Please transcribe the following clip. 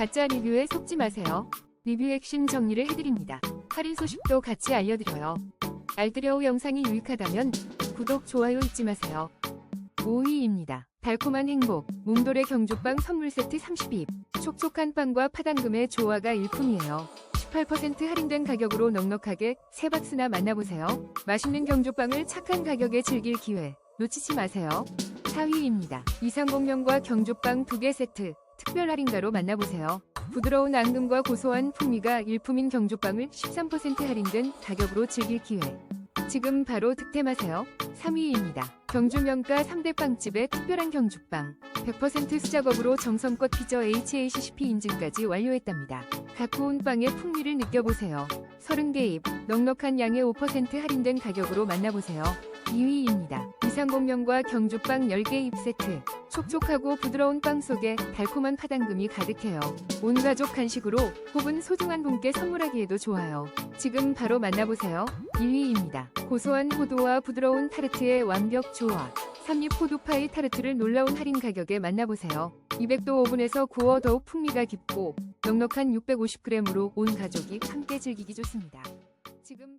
가짜 리뷰에 속지 마세요. 리뷰 핵심 정리를 해드립니다. 할인 소식도 같이 알려드려요. 알뜰여우 영상이 유익하다면 구독, 좋아요 잊지 마세요. 5위입니다. 달콤한 행복, 몽돌의 경주빵 선물 세트 32입. 촉촉한 빵과 파당금의 조화가 일품이에요. 18% 할인된 가격으로 넉넉하게 세 박스나 만나보세요. 맛있는 경주빵을 착한 가격에 즐길 기회 놓치지 마세요. 4위입니다. 이상공명과 경주빵 2개 세트 특별 할인가로 만나보세요. 부드러운 앙금과 고소한 풍미가 일품인 경주빵을 13% 할인된 가격으로 즐길 기회. 지금 바로 득템하세요. 3위입니다. 경주명가 3대 빵집의 특별한 경주빵. 100% 수작업으로 정성껏 피저 HACCP 인증까지 완료했답니다. 갖고 온 빵의 풍미를 느껴보세요. 30개 입, 넉넉한 양의 5% 할인된 가격으로 만나보세요. 2위입니다. 이상공명과 경주빵 10개 입 세트. 촉촉하고 부드러운 빵 속에 달콤한 파당금이 가득해요. 온 가족 간식으로 혹은 소중한 분께 선물하기에도 좋아요. 지금 바로 만나보세요. 1위입니다. 고소한 호두와 부드러운 타르트의 완벽 조화. 삼립 호두파이 타르트를 놀라운 할인 가격에 만나보세요. 200도 오븐에서 구워 더욱 풍미가 깊고 넉넉한 650g으로 온 가족이 함께 즐기기 좋습니다. 지금